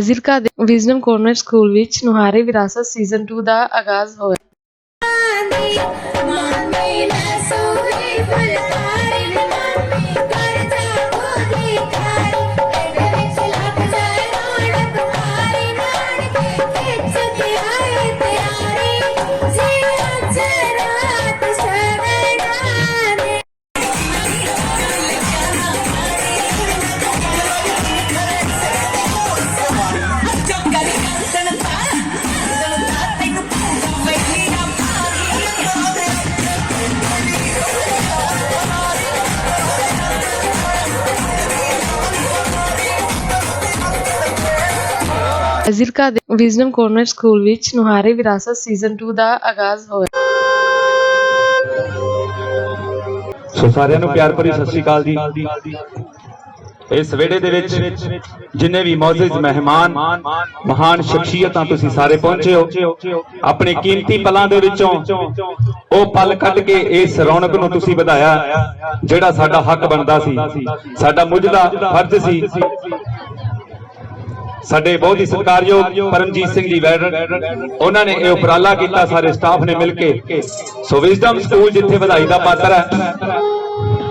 ਫਾਜ਼ਿਲਕਾ ਦੇ wisdom convent school ਵਿੱਚ ਨੁਹਾਰੇ ਵਿਰਾਸਤ ਸੀਜ਼ਨ 2 ਦਾ ਆਗਾਜ਼ ਹੋਇਆ। ਵਿਜ਼ਡਮ ਕਨਵੈਂਟ ਸਕੂਲ ਵਿੱਚ ਨੁਹਾਰੇ ਵਿਰਾਸਤ ਸੀਜ਼ਨ 2 ਦਾ ਆਗਾਜ਼ ਹੋਇਆ। ਸੋ ਸਾਰਿਆਂ ਨੂੰ ਪਿਆਰ ਭਰੀ ਸਤਿ ਸ਼੍ਰੀ ਅਕਾਲ ਜੀ। ਇਸ ਵੇੜੇ ਦੇ ਵਿੱਚ ਜਿੰਨੇ ਵੀ ਮੌਜੂਦ ਮਹਿਮਾਨ, ਮਹਾਨ ਸ਼ਖਸੀਅਤਾਂ ਤੁਸੀਂ ਸਾਰੇ ਪਹੁੰਚੇ ਹੋ। ਆਪਣੇ ਕੀਮਤੀ ਪਲਾਂ ਦੇ ਵਿੱਚੋਂ ਉਹ ਪਲ ਕੱਢ ਕੇ ਇਸ ਰੌਣਕ ਨੂੰ ਤੁਸੀਂ ਵਧਾਇਆ, ਜਿਹੜਾ ਸਾਡਾ ਹੱਕ ਬਣਦਾ ਸੀ, ਸਾਡਾ ਮੁਜਦਾ ਫਰਜ਼ ਸੀ। ਸਾਡੇ ਬਹੁਤ ਹੀ ਸਤਿਕਾਰਯੋਗ ਪਰਮਜੀਤ ਸਿੰਘ ਜੀ ਵੈਡਰ ਉਹਨਾਂ ਨੇ ਇਹ ਉਪਰਾਲਾ ਕੀਤਾ, ਸਾਰੇ ਸਟਾਫ ਨੇ ਮਿਲ ਕੇ। ਸੋ ਵਿਜ਼ਡਮ ਸਕੂਲ ਜਿੱਥੇ ਵਧਾਈ ਦਾ ਪਾਤਰ ਹੈ,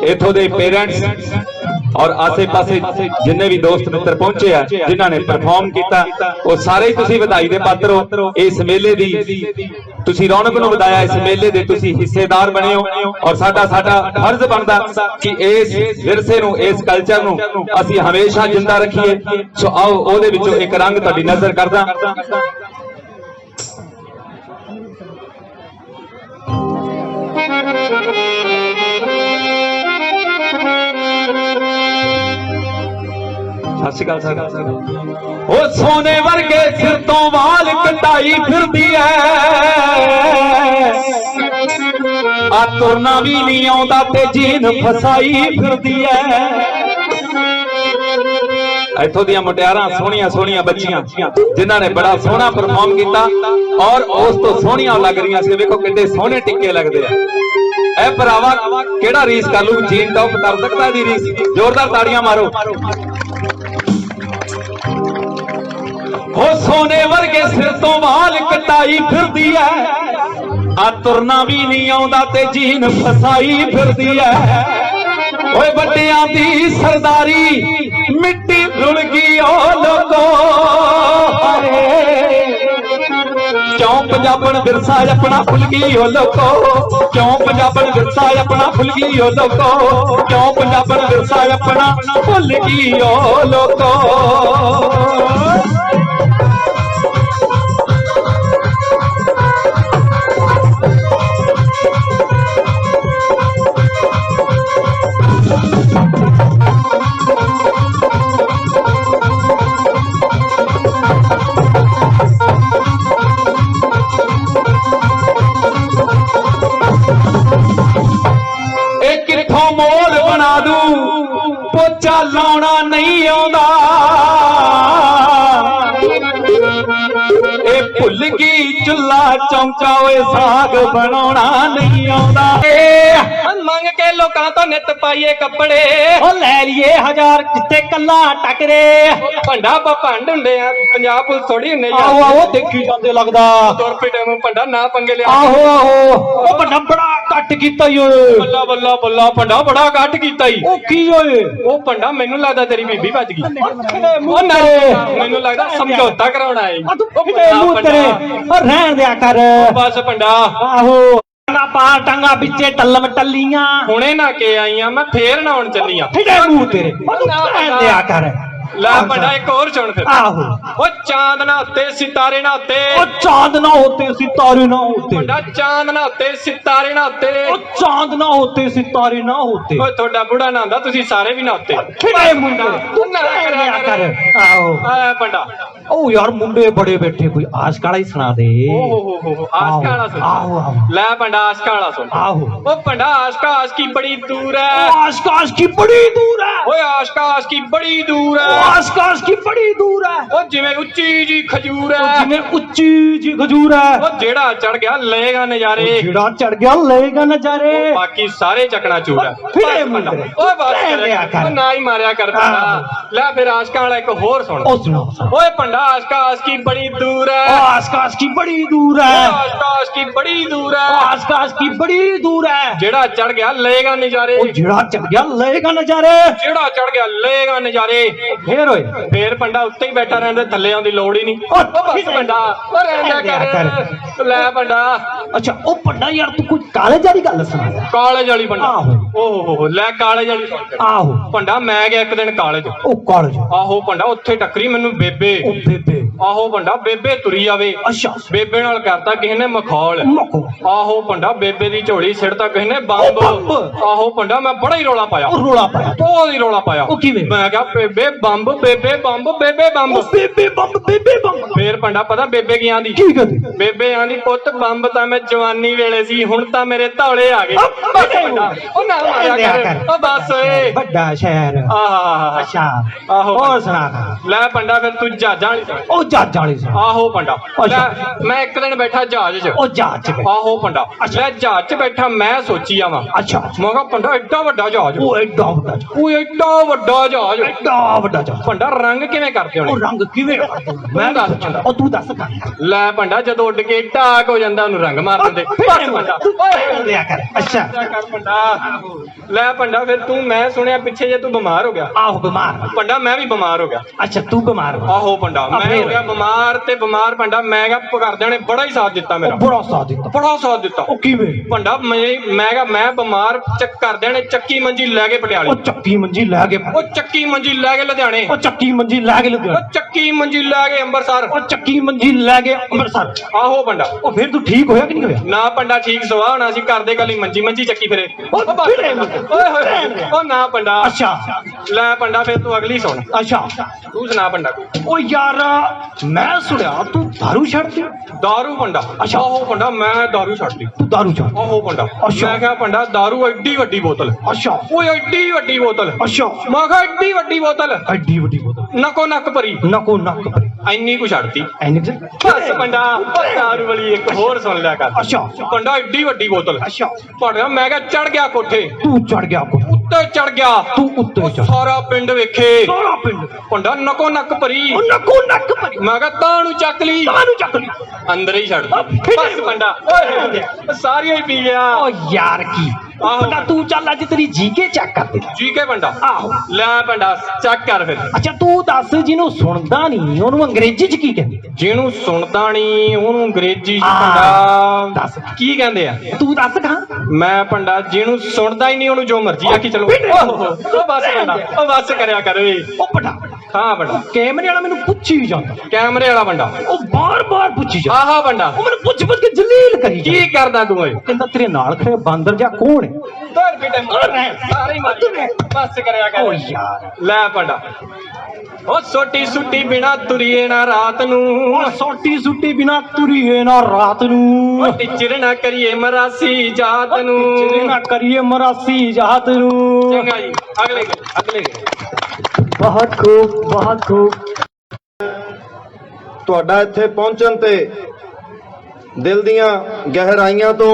ਇਥੋਂ ਦੇ ਪੇਰੈਂਟਸ ਔਰ ਆਸੇ-ਪਾਸੇ ਜਿੰਨੇ ਵੀ ਦੋਸਤ ਮਿੱਤਰ ਪਹੁੰਚੇ ਆ, ਜਿਨ੍ਹਾਂ ਨੇ ਪਰਫਾਰਮ ਕੀਤਾ, ਉਹ ਸਾਰੇ ਹੀ ਤੁਸੀਂ ਵਧਾਈ ਦੇ ਪਾਤਰ ਹੋ। ਇਸ ਮੇਲੇ ਦੀ ਤੁਸੀਂ ਰੌਣਕ ਨੂੰ ਵਧਾਇਆ, ਇਸ ਮੇਲੇ ਦੇ ਤੁਸੀਂ ਹਿੱਸੇਦਾਰ ਬਣੇ ਹੋ। ਔਰ ਸਾਡਾ ਸਾਡਾ ਫਰਜ਼ ਬਣਦਾ ਕਿ ਇਸ ਵਿਰਸੇ ਨੂੰ, ਇਸ ਕਲਚਰ ਨੂੰ ਅਸੀਂ ਹਮੇਸ਼ਾ ਜਿੰਦਾ ਰੱਖੀਏ। ਸੋ ਆਓ, ਉਹਦੇ ਵਿੱਚੋਂ ਇੱਕ ਰੰਗ ਤੁਹਾਡੀ ਨਜ਼ਰ ਕਰਦਾ। ਸਤਿ ਸ਼੍ਰੀ ਅਕਾਲ ਸਰ ਉਹ ਸੋਨੇ ਵਰਗੇ ਸਿਰ ਤੋਂ ਵਾਲ ਕਟਾਈ ਫਿਰਦੀ ਐ। ਆ ਤੁਰਨਾ ਵੀ ਨਹੀਂ ਆਉਂਦਾ ਤੇ ਜੀਨ ਫਸਾਈ ਫਿਰਦੀ ਐ। ਇੱਥੋਂ ਦੀਆਂ ਮੁਟਿਆਰਾਂ ਸੋਹਣੀਆਂ ਸੋਹਣੀਆਂ ਬੱਚੀਆਂ, ਜਿਨ੍ਹਾਂ ਨੇ ਬੜਾ ਸੋਹਣਾ ਪਰਫਾਰਮ ਕੀਤਾ ਔਰ ਉਸ ਤੋਂ ਸੋਹਣੀਆਂ ਲੱਗ ਰਹੀਆਂ ਸੀ। ਵੇਖੋ ਕਿੰਨੇ ਸੋਹਣੇ ਟਿੱਕੇ ਲੱਗਦੇ ਆ। ਇਹ ਭਰਾਵਾ, ਕਿਹੜਾ ਰੀਸ ਕਰ ਲੂ ਜੀਨ ਟੌਪ ਕਰ ਸਕਦਾ ਇਹਦੀ ਰੀਸ। ਜ਼ੋਰਦਾਰ ਤਾੜੀਆਂ ਮਾਰੋ। ਉਹ ਸੋਨੇ ਵਰਗੇ ਸਿਰ ਤੋਂ ਵਾਲ ਕਟਾਈ ਫਿਰਦੀ ਐ। ਆ ਤੁਰਨਾ ਵੀ ਨਹੀਂ ਆਉਂਦਾ ਤੇ ਜੀਨ ਫਸਾਈ ਫਿਰਦੀ ਐ। ਓਏ ਵੱਡਿਆਂ ਦੀ ਸਰਦਾਰੀ ਮਿੱਟੀ ਰੁਲ ਗਈ ਓ ਲੋਕੋ ਕਿਉਂ ਪੰਜਾਬਣ ਵਿਰਸਾ ਆਪਣਾ ਭੁੱਲ ਗਈ ਓ ਲੋਕੋ? ਕਿਉਂ ਪੰਜਾਬਣ ਵਿਰਸਾ ਆਪਣਾ ਭੁੱਲ ਗਈ ਓ ਲੋਕੋ? ਕਿਉਂ ਪੰਜਾਬਣ ਵਿਰਸਾ ਆਪਣਾ ਭੁੱਲ ਗਈ ਓ ਲੋਕੋ? ਬਣਾ ਦੂੰ। ਪੋਚਾ ਲਾਉਣਾ ਨਹੀਂ ਆਉਂਦਾ। ਇਹ ਭੁੱਲ ਗਈ ਚੁੱਲਾ ਚੌਂਕਾ ਓਏ ਸਾਗ ਬਣਾਉਣਾ ਨਹੀਂ ਆਉਂਦਾ। ਮੰਗ ਕੇ ਲੋਕਾਂ ਤੋਂ ਨਿਤ ਪਾਈਏ ਕੱਪੜੇ। ਉਹ ਲੈ ਲਈਏ ਹਜ਼ਾਰ ਕਿਤੇ ਕੱਲਾ ਟਕਰੇ। ਭੰਡਾ ਆਪਾਂ ਭੰਡ ਹੁੰਦੇ ਆ ਪੰਜਾਬ ਪੁਲਿਸ ਥੋੜੀ ਹੁੰਦੇ ਆਹੋ ਯਾਰ ਆਹੋ ਦੇਖੀ ਜਾਂਦੇ ਲੱਗਦਾ। ਤੁਰ ਪਿਟੇ ਨੂੰ ਭੰਡਾ ਨਾ ਪੰਗੇ ਲਿਆ। ਆਹੋ ਆਹੋ ਉਹ ਵੱਡਾ ਬੜਾ ਕੱਟ ਕੀਤਾ ਈ ਓਏ। ਬੱਲਾ ਬੱਲਾ ਬੱਲਾ ਭੰਡਾ ਬੜਾ ਕੱਟ ਕੀਤਾ ਈ। ਉਹ ਕੀ ਓਏ? ਉਹ ਭੰਡਾ ਮੈਨੂੰ ਲੱਗਦਾ ਤੇਰੀ ਬੀਬੀ ਭੱਜ ਗਈ। ਉਹ ਉਹ ਨਾਲੇ ਮੈਨੂੰ ਲੱਗਦਾ ਸਮਝੌਤਾ ਕਰਾਉਣਾ ਏ ਆ ਮੂੰਹ ਤੇਰੇ? ਉਹ ਰਹਿਣ ਦਿਆ ਕਰ। ਬਸ ਭੰਡਾ। ਆਹੋ। ਟੰਗਾ ਪਾ ਟੰਗਾ ਵਿੱਚੇ ਟੱਲਮ ਟੱਲੀਆਂ। ਹੁਣੇ ਨਾ ਕੇ ਆਈ ਆ ਮੈਂ ਫੇਰ ਨਾਉਣ ਚੱਲੀ ਆ। ਫਿੜੇ ਮੂੰਹ ਤੇਰੇ। ਉਹ ਤੂੰ ਰਹਿਣ ਦਿਆ ਕਰ। ਲੈ ਭੰਡਾ ਇੱਕ ਹੋਰ ਸੁਣ ਫਿਰ। ਆਹੋ। ਉਹ ਚਾਂਦ ਨਾ ਉੱਤੇ ਸਿਤਾਰੇ ਨਾ ਉੱਤੇ। ਉਹ ਚਾਂਦ ਨਾ ਹੋਤੇ ਸਿਤਾਰੇ ਨਾ ਹੋਤੇ ਭੰਡਾ ਚਾਂਦ ਨਾ ਉੱਤੇ ਸਿਤਾਰੇ ਨਾ ਉੱਤੇ। ਉਹ ਚਾਂਦ ਨਾ ਹੋਤੇ ਸਿਤਾਰੇ ਨਾ ਹੋਤੇ ਓਏ ਤੁਹਾਡਾ ਬੁੜਾ ਨਾ ਹੁੰਦਾ ਤੁਸੀਂ ਸਾਰੇ ਵੀ ਨਾ ਉੱਤੇ ਫਿੜੇ ਮੁੰਡਾ ਤੂੰ ਰਹਿਣ ਦਿਆ ਕਰ। ਆਹੋ। ਆ ਭੰਡਾ ਉਹ ਯਾਰ ਮੁੰਡੇ ਬੜੇ ਬੈਠੇ ਕੋਈ ਆਸ਼ਕ ਵਾਲਾ ਹੀ ਸੁਣਾ ਦੇ। ਓ ਹੋ ਹੋ ਹੋ ਹੋ ਆਸ਼ਕਾ ਵਾਲਾ ਸੁਣ। ਆਹੋ ਲੈ ਭੰਡਾ ਆਸ਼ਕਾ ਵਾਲਾ ਸੁਣ। ਆਹੋ। ਓ ਭੰਡਾ ਆਸ਼ਕਾ ਆਸ਼ਕੀ ਬੜੀ ਦੂਰ ਹੈ ਆਸ਼ਕ ਆਸ਼ਕੀ ਬੜੀ ਦੂਰ ਹੈ ਓਏ ਆਸ਼ਕਾ ਆਸ਼ਕੀ ਬੜੀ ਦੂਰ ਉਹ ਹੈ ਆਸ਼ਕ ਆਸ਼ਕੀ ਬੜੀ ਦੂਰ ਹੈ ਓ ਜਿਵੇਂ ਉੱਚੀ ਜੀ ਖਜੂਰ ਉਹ ਹੈ ਜਿਵੇਂ ਉੱਚੀ ਜੀ ਖਜੂਰ ਹੈ ਓ ਜਿਹੜਾ ਚੜ ਗਿਆ ਲਏਗਾ ਨਜ਼ਾਰੇ। ਜਿਹੜਾ ਚੜ ਗਿਆ ਲਏਗਾ ਨਜ਼ਾਰੇ। ਬਾਕੀ ਸਾਰੇ ਚੱਕਣਾ ਫਿਰੇ। ਮੁੰਡੇ। ਓਏ ਬਸ ਕਰ। ਓ ਨਾ ਹੀ ਮਾਰਿਆ ਕਰ ਭੰਡਾ। ਆਹੋ। ਲੈ ਫਿਰ ਆਸ਼ਕਾਂ ਵਾਲਾ ਇੱਕ ਹੋਰ ਸੁਣ। ਉਹ ਸੁਣੋ ਓਏ ਭੰਡਾ पंडा आसकास की बड़ी दूर है ਆਸ ਕਾਸ ਕੀ ਬੜੀ ਦੂਰ ਹੈ आसकास की बड़ी दूर है ਆਸ ਕਾਸ ਕੀ ਬੜੀ ਦੂਰ ਹੈ ਜਿਹੜਾ ਚੜ ਗਿਆ ਲਏਗਾ ਨਜ਼ਾਰੇ ਉਹ ਜਿਹੜਾ ਚੱਲ ਗਿਆ ਲਏਗਾ ਨਜ਼ਾਰੇ ਜਿਹੜਾ ਚੜ ਗਿਆ ਲਏਗਾ ਨਜ਼ਾਰੇ ਫੇਰ ਹੋਏ ਫੇਰ ਪੰਡਾ ਉੱਤੇ ਹੀ ਬੈਠਾ ਰਹਿੰਦਾ ਥੱਲੇ ਆਉਣ ਦੀ ਲੋੜ ਹੀ ਨਹੀਂ ਉਹ ਉਹ ਬਸ ਪੰਡਾ ਉਹ ਰਹਿੰਦਾ ਕਰ ਲੈ ਪੰਡਾ ਅੱਛਾ ਉਹ ਪੱਡਾ ਯਾਰ ਤੂੰ ਕੋਈ ਕਾਲਜ ਵਾਲੀ ਗੱਲ ਸੁਣਾ ਕਾਲਜ ਵਾਲੀ ਪੰਡਾ ਆਹੋ। ਓਹ ਹੋ ਹੋ ਲੈ ਕਾਲਜ ਵਾਲੀ ਸੁਣ। ਆਹੋ ਪੰਡਾ ਮੈਂ ਗਿਆ ਇੱਕ ਦਿਨ ਕਾਲਜ ਉਹ ਕਾਲਜ ਆਹੋ ਪੰਡਾ ਉੱਥੇ ਟੱਕਰੀ ਮੈਨੂੰ ਬੇਬੇ ਉਹ ਬੇਬੇ। ਆਹੋ ਪੰਡਾ ਬੇਬੇ ਤੁਰੀ ਆਵੇ ਅੱਛਾ। ਬੇਬੇ ਨਾਲ ਕਰਤਾ ਕਿਸੇ ਨੇ ਮਖੌਲ। ਆਹੋ ਪੰਡਾ ਬੇਬੇ ਦੀ ਝੋਲੀ ਸਿੜਤਾ ਕਿਸੇ ਨੇ ਬੰਬ। ਆਹੋ ਪੰਡਾ ਮੈਂ ਬੜਾ ਹੀ ਰੌਲਾ ਪਾਇਆ। ਉਹ ਰੋਲਾ ਪਾਇਆ। ਬਹੁਤ ਹੀ ਰੌਲਾ ਪਾਇਆ। ਉਹ ਕਿਵੇਂ? ਮੈਂ ਕਿਹਾ ਬੇਬੇ ਬੰਬ ਬੇਬੇ ਬੰਬ ਬੇਬੇ ਬੰਬ। ਉਹ ਬੇਬੇ ਬੰਬ ਬੇਬੇ ਬੰਬ। ਫੇਰ ਪੰਡਾ ਪਤਾ ਬੇਬੇ ਕੀ ਆਂਦੀ ਕੀ ਕਹਿੰਦੀ ਬੇਬੇ ਆਂਦੀ ਪੁੱਤ ਬੰਬ ਤਾਂ ਮੈਂ ਜਵਾਨੀ ਵੇਲੇ ਸੀ ਹੁਣ ਤਾਂ ਮੇਰੇ ਧੌਲੇ ਆ ਗਏ। ਉਹ ਨਾ ਮਾਰਿਆ ਲਿਆ ਕਰ। ਕਰ। ਉਹ ਬਸ ਓਏ। ਵੱਡਾ ਸ਼ਹਿਰ। ਆਹ। ਅੱਛਾ। ਆਹੋ। ਹੋਰ ਸੁਣਾ। ਲੈ ਪੰਡਾ ਫਿਰ ਤੂੰ ਜਹਾਜ਼ਾਂ ਵਾਲੀ। ਉਹ ਜੱਜ ਵਾਲੀ ਸੁਣਾ ਆਹੋ ਪੰਡਾ। ਅੱਛਾ। ਮੈਂ ਇੱਕ ਦਿਨ ਬੈਠਾ ਜਹਾਜ਼ 'ਚ। ਉਹ ਜੱਜ ਚ ਬੈ- ਆਹੋ ਪੰਡਾ। ਲੈ ਜਹਾਜ਼ 'ਚ ਬੈਠਾ ਮੈਂ ਸੋਚੀ ਆਵਾਂ ਅੱਛਾ। ਮੈਂ ਕਿਹਾ ਪੰਡਾ ਐਡਾ ਵੱਡਾ ਜਹਾਜ਼। ਉਹ ਐਡਾ ਵੱਡਾ ਜਹਾਜ਼, ਉਹ ਐਡਾ ਵੱਡਾ ਜਹਾਜ਼। ਐਡਾ ਵੱਡਾ ਜਹਾਜ਼। ਪੰਡਾ ਰੰਗ ਕਿਵੇਂ ਕਰਦੇ ਉਹ ਹੋਣੇ ਰੰਗ ਕਿਵੇਂ ਮੈਂ ਦੱਸ ਪੰਡਾ। ਉਹ ਤੂੰ ਦੱਸ ਕਰ ਲੈ ਪੰਡਾ ਜਦੋਂ ਉੱਡ ਕੇ ਟਾਕ ਹੋ ਜਾਂਦਾ ਉਹਨੂੰ ਰੰਗ ਮਾਰ ਦਿੰਦੇ। ਬਸ ਪੰਡਾ। ਓਏ। ਲਿਆ ਕਰ। ਅੱਛਾ। ਕਿਆ ਕਰ ਪੰਡਾ। ਲੈ ਪੰਡਾ ਫਿਰ ਤੂੰ ਮੈਂ ਸੁਣਿਆ ਪਿੱਛੇ ਜੇ ਤੂੰ ਬਿਮਾਰ ਹੋ ਗਿਆ। ਆਹੋ ਬਿਮਾਰ। ਪੰਡਾ ਮੈਂ ਵੀ ਬਿਮਾਰ ਹੋ ਗਿਆ। ਅੱਛਾ ਤੂੰ ਬਿਮਾਰ ਹੋ ਆਹੋ ਪੰਡਾ। ਮੈਂ ਫੇਰ? ਹੋ ਗਿਆ ਬਿਮਾਰ ਤੇ ਬਿਮਾਰ ਪੰਡਾ ਮੈਂ ਕਿਹਾ ਘਰਦਿਆਂ ਨੇ ਬੜਾ ਹੀ ਸਾਥ ਦਿੱਤਾ ਮੇਰਾ। ਬੜਾ ਸਾਥ ਦਿੱਤਾ। ਬੜਾ ਸਾਥ ਦਿੱਤਾ। ਉਹ ਕਿਵੇਂ? ਪੰਡਾ ਮੈਂ ਮੈਂ ਕਿਹਾ ਮੈਂ ਬਿਮਾਰ ਚੱਕ ਕਰਦਿਆਂ ਨੇ ਚੱਕੀ ਮੰਜੀ ਲੈ ਕੇ ਪਟਿਆਲੇ ਉਹ ਚੱਕੀ ਮੰਜੀ ਲੈ ਕੇ ਉਹ ਚੱਕੀ ਮੰਜੀ ਲੈ ਕੇ ਲੁਧਿਆਣੇ। ਉਹ ਚੱਕੀ ਮੰਜੀ ਲੈ ਕੇ ਲੁਧਿਆਣਾ। ਉਹ ਚੱਕੀ ਮੰਜੀ ਲੈ ਕੇ ਅੰਮ੍ਰਿਤਸਰ। ਉਹ ਚੱਕੀ ਮੰਜੀ ਲੈ ਕੇ ਅੰਮ੍ਰਿਤਸਰ। ਆਹੋ ਪੰਡਾ ਉਹ ਫਿਰ ਤੂੰ ਠੀਕ ਹੋਇਆ ਕਿ ਨਹੀਂ ਹੋਇਆ? ਨਾ ਪੰਡਾ ਠੀਕ ਸਵਾ ਹੋਣਾ ਸੀ। ਘਰ ਦੇ ਕੱਲੀ ਮੰਜੀ ਮੰਜੀ ਚੱਕੀ ਫਿਰੇ। ਓਏ ਹੋਏ। ਉਹ ਨਾ ਪੰਡਾ ਅੱਛਾ। ਲੈ ਪੰਡਾ ਫਿਰ ਤੂੰ ਅਗਲੀ ਸੁਣ। ਅੱਛਾ। ਤੂੰ ਸੁਣਾ ਪੰਡਾ ਕੋਈ। ਉਹ ਯਾਰ ਮੈਂ ਸੁਣਿਆ ਤੂੰ दारू ਛੱਡਦੀ ਦਾਰੂ ਪੰਡਾ ਅੱਛਾ। ਆਹੋ ਪੰਡਾ ਮੈਂ ਦਾਰੂ ਛੱਡਤੀ ਤੂੰ दारू ਛੱਡ ਆਹੋ ਪੰਡਾ ਅੱਛਾ। ਮੈਂ ਕਿਹਾ ਪੰਡਾ ਦਾਰੂ ਐਡੀ ਵੱਡੀ ਬੋਤਲ ਅੱਛਾ ਓਏ ਐਡੀ ਵੱਡੀ ਬੋਤਲ ਅੱਛਾ ਮੈਂ ਕਿਹਾ ਐਡੀ ਵੱਡੀ ਬੋਤਲ ਐਡੀ ਵੱਡੀ ਬੋਤਲ ਨਕੋ ਨੱਕ ਭਰੀ ਨਕੋ ਨੱਕ ਪਰੇ ਐਨੀ ਕੁ ਛੱਡਤੀ ਐਨੀ ਕਿ ਬਸ ਪੰਡਾ ਉਹ ਦਾਰੂ ਵਾਲੀ ਇੱਕ ਹੋਰ ਸੁਣ ਲਿਆ ਕਰ ਅੱਛਾ ਪੰਡਾ ਐਡੀ ਵੱਡੀ ਬੋਤਲ ਅੱਛਾ ਪੜਿਆ ਮੈਂ ਕਿਹਾ ਚੜ ਗਿਆ ਕੋਠੇ ਤੂੰ ਚੜ ਗਿਆ ਕੋ ਉੱਤੇ ਚੜ ਗਿਆ। ਤੂੰ ਉੱਤੇ ਚੜ ਸਾਰਾ ਪਿੰਡ ਵੇਖੇ। ਸਾਰਾ ਪਿੰਡ ਪੰਡਾ ਨਕੋ ਨੱਕ ਭਰੀ। ਉਹ ਨਕੋ ਨੱਕ ਪਰੇ ਮੈਂ ਕਿਹਾ ਤਾਂ ਨੂੰ ਚੱਕ ਲਈ। ਤਾਨੂੰ ਚੱਕ ਲਈ। ਅੰਦਰ ਹੀ ਛੱਡ ਬਸ ਪੰਡਾ ਓਏ ਸਾਰੀਆਂ ਹੀ ਪੀ ਗਿਆ। ਓ ਯਾਰ ਕੀ ਆਹੋ। ਪਤਾ ਤੂੰ ਚੱਲ ਅੱਜ ਤੇਰੀ ਜੀਕੇ ਚੈੱਕ ਕਰ ਦੇ। ਜੀ ਕੇ ਆਹੋ। ਲੈ ਪੰਡਾ ਚੱਕ ਕਰ ਫਿਰ। ਅੱਛਾ ਤੂੰ ਦੱਸ ਜਿਹਨੂੰ ਸੁਣਦਾ ਨਹੀਂ ਉਹਨੂੰ ਅੰਗਰੇਜ਼ੀ ਚ ਕੀ ਕਹਿੰਦੇ ਜਿਹਨੂੰ ਸੁਣਦਾ ਨਹੀਂ ਉਹਨੂੰ ਅੰਗਰੇਜ਼ੀ ਚ ਆ, ਪੰਡਾ ਦੱਸ। ਕੀ ਕਹਿੰਦੇ ਆ? ਤੂੰ ਦੱਸ ਕਹਾਂ? ਮੈਂ ਪੰਡਾ ਜਿਹਨੂੰ ਸੁਣਦਾ ਹੀ ਨਹੀਂ ਉਹਨੂੰ ਜੋ ਮਰਜ਼ੀ ਆਖੀ ਚਲੋ। ਓਹ ਉਹ ਬਸ ਪੰਡਾ ਉਹ ਬਸ ਕਰਿਆ ਕਰ। ਓਏ ਉਹ ਪਟਾ ਹਾਂ ਪੰਡਾ ਕੈਮਰੇ ਵਾਲਾ ਮੈਨੂੰ ਪੁੱਛੀ ਜਾਂਦਾ। ਕੈਮਰੇ ਵਾਲਾ ਪੰਡਾ ਉਹ ਬਾਰ-ਬਾਰ ਪੁੱਛੀ ਜਾਂਦਾ ਆਹਾ ਪੰਡਾ ਉਹ ਮੈਨੂੰ ਪੁੱਛ ਪੁੱਛ ਕੇ ਜਲੀਲ ਕਰੀ ਕੀ ਕਰਦਾ ਤੂੰ ਓਏ? ਕਹਿੰਦਾ ਤੇਰੇ ਨਾਲ ਖੜੇ ਬਾਂਦਰ ਜਾਂ ਕੌਣ ਹੈ? ਦਰ ਬੇਟੇ ਸਾਰੇ ਹੀ ਮਾਰੀ ਬਸ ਕਰਿਆ ਕਰ। ਓ ਯਾਰ। ਲੈ ਪੰਡਾ। ਉਹ ਸੋਟੀ ਸੁੱਟੀ ਬਿਨਾ ਤੁਰੀਏ ਨਾ ਰਾਤ ਨੂੰ। ਉਹ ਸੋਟੀ ਸੁੱਟੀ ਬਿਨਾ ਤੁਰੀਏ ਨਾ ਰਾਤ ਉਹ ਨੂੰ ਟਿਚਰ ਨਾ ਕਰੀਏ ਮਰਾਸੀ ਜਾਤ ਨੂੰ। ਨਾ ਕਰੀਏ ਮਰਾਸੀ ਜਾਤ ਨੂੰ। ਚੰਗਾ ਜੀ। ਅਗਲੇ ਅਗਲੇ ਬਹੁਤ ਖੂਬ ਬਹੁਤ ਖੂਬ। ਤੁਹਾਡਾ ਇੱਥੇ ਪਹੁੰਚਣ ਤੇ ਦਿਲ ਦੀਆਂ ਗਹਿਰਾਈਆਂ ਤੋਂ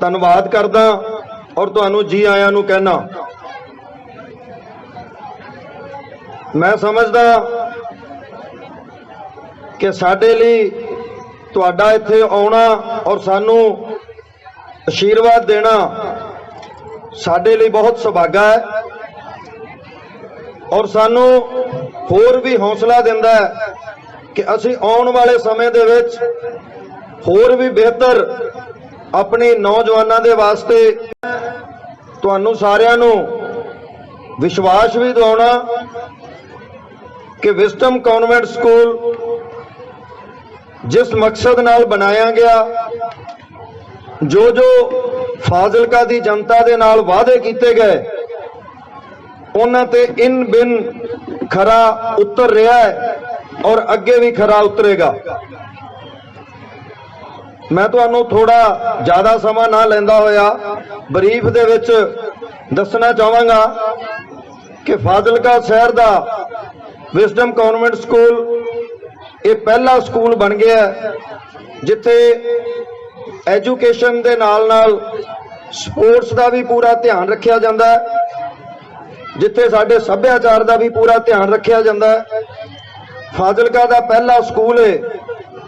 ਧੰਨਵਾਦ ਕਰਦਾ ਔਰ ਤੁਹਾਨੂੰ ਜੀ ਆਇਆਂ ਨੂੰ ਕਹਿਣਾ। ਮੈਂ ਸਮਝਦਾ ਕਿ ਸਾਡੇ ਲਈ ਤੁਹਾਡਾ ਇੱਥੇ ਆਉਣਾ ਔਰ ਸਾਨੂੰ ਅਸ਼ੀਰਵਾਦ ਦੇਣਾ ਸਾਡੇ ਲਈ ਬਹੁਤ ਸੁਭਾਗਾ ਹੈ ਔਰ ਸਾਨੂੰ ਹੋਰ ਵੀ ਹੌਸਲਾ ਦਿੰਦਾ ਹੈ। ਕਿ ਅਸੀਂ ਆਉਣ ਵਾਲੇ ਸਮੇਂ ਦੇ ਵਿੱਚ ਹੋਰ ਵੀ ਬਿਹਤਰ ਆਪਣੀ ਨੌਜਵਾਨਾਂ ਦੇ ਵਾਸਤੇ ਤੁਹਾਨੂੰ ਸਾਰਿਆਂ ਨੂੰ ਵਿਸ਼ਵਾਸ ਵੀ ਦਿਵਾਉਣਾ ਕਿ ਵਿਸਟਮ ਕਨਵੈਂਟ ਸਕੂਲ ਜਿਸ ਮਕਸਦ ਨਾਲ ਬਣਾਇਆ ਗਿਆ ਜੋ ਜੋ ਫਾਜ਼ਿਲਕਾ ਦੀ ਜਨਤਾ ਦੇ ਨਾਲ ਵਾਅਦੇ ਕੀਤੇ ਗਏ, ਉਹਨਾਂ ਤੇ ਇਨ ਬਿਨ ਖਰਾ ਉਤਰ ਰਿਹਾ ਹੈ। ਔਰ ਅੱਗੇ ਵੀ ਖਰਾ ਉਤਰੇਗਾ। ਮੈਂ ਤੁਹਾਨੂੰ ਥੋੜਾ ਜ਼ਿਆਦਾ ਸਮਾਂ ਨਾ ਲੈਂਦਾ ਹੋਇਆ, ਬਰੀਫ ਦੇ ਵਿੱਚ ਦੱਸਣਾ ਚਾਹਾਂਗਾ ਕਿ ਫਾਜ਼ਿਲਕਾ ਸ਼ਹਿਰ ਦਾ ਵਿਸਡਮ ਕਨਵੈਂਟ ਸਕੂਲ ਇਹ ਪਹਿਲਾ ਸਕੂਲ ਬਣ ਗਿਆ ਜਿੱਥੇ ਐਜੂਕੇਸ਼ਨ ਦੇ ਨਾਲ ਨਾਲ ਸਪੋਰਟਸ ਦਾ ਵੀ ਪੂਰਾ ਧਿਆਨ ਰੱਖਿਆ ਜਾਂਦਾ ਹੈ, ਜਿੱਥੇ ਸਾਡੇ ਸੱਭਿਆਚਾਰ ਦਾ ਵੀ ਪੂਰਾ ਧਿਆਨ ਰੱਖਿਆ ਜਾਂਦਾ ਹੈ। ਫਾਜ਼ਿਲਕਾ ਦਾ ਪਹਿਲਾ ਸਕੂਲ ਹੈ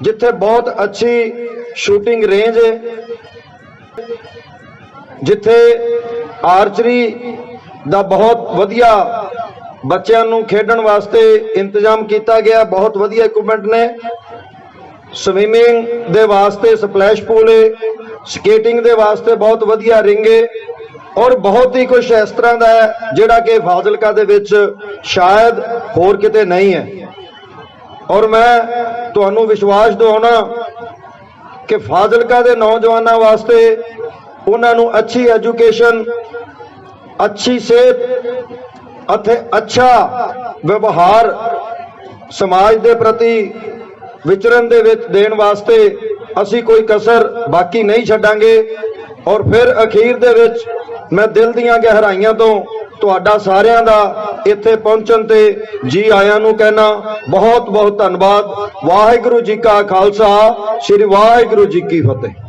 ਜਿੱਥੇ ਬਹੁਤ ਅੱਛੀ ਸ਼ੂਟਿੰਗ ਰੇਂਜ ਹੈ ਜਿੱਥੇ ਆਰਚਰੀ ਦਾ ਬਹੁਤ ਵਧੀਆ ਬੱਚਿਆਂ ਨੂੰ ਖੇਡਣ ਵਾਸਤੇ ਇੰਤਜ਼ਾਮ ਕੀਤਾ ਗਿਆ, ਬਹੁਤ ਵਧੀਆ ਇਕਵਿਪਮੈਂਟ ਨੇ। ਸਵਿਮਿੰਗ ਦੇ ਵਾਸਤੇ ਸਪਲੈਸ਼ ਪੂਲ ਹੈ ਸਕੇਟਿੰਗ ਦੇ ਵਾਸਤੇ ਬਹੁਤ ਵਧੀਆ ਰਿੰਗ ਹੈ ਔਰ ਬਹੁਤ ਹੀ ਕੁਝ ਇਸ ਤਰ੍ਹਾਂ ਦਾ ਹੈ, ਜਿਹੜਾ ਕਿ ਫਾਜ਼ਿਲਕਾ ਦੇ ਵਿੱਚ ਸ਼ਾਇਦ ਹੋਰ ਕਿਤੇ ਨਹੀਂ ਹੈ। ਔਰ ਮੈਂ ਤੁਹਾਨੂੰ ਵਿਸ਼ਵਾਸ ਦਿਵਾਉਣਾ ਕਿ ਫਾਜ਼ਿਲਕਾ ਦੇ ਨੌਜਵਾਨਾਂ ਵਾਸਤੇ ਉਹਨਾਂ ਨੂੰ ਅੱਛੀ ਐਜੂਕੇਸ਼ਨ, ਅੱਛੀ ਸਿਹਤ ਅਤੇ ਅੱਛਾ ਵਿਵਹਾਰ ਸਮਾਜ ਦੇ ਪ੍ਰਤੀ ਵਿਚਰਨ ਦੇ ਵਿੱਚ ਦੇਣ ਵਾਸਤੇ ਅਸੀਂ ਕੋਈ ਕਸਰ ਬਾਕੀ ਨਹੀਂ ਛੱਡਾਂਗੇ। ਔਰ ਫਿਰ ਅਖੀਰ ਦੇ ਵਿੱਚ ਮੈਂ ਦਿਲ ਦੀਆਂ ਗਹਿਰਾਈਆਂ ਤੋਂ ਤੁਹਾਡਾ ਸਾਰਿਆਂ ਦਾ ਇੱਥੇ ਪਹੁੰਚਣ ਤੇ ਜੀ ਆਇਆਂ ਨੂੰ ਕਹਿਣਾ ਬਹੁਤ ਬਹੁਤ ਧੰਨਵਾਦ। ਵਾਹਿਗੁਰੂ ਜੀ ਕਾ ਖਾਲਸਾ, ਸ੍ਰੀ ਵਾਹਿਗੁਰੂ ਜੀ ਕੀ ਫਤਿਹ।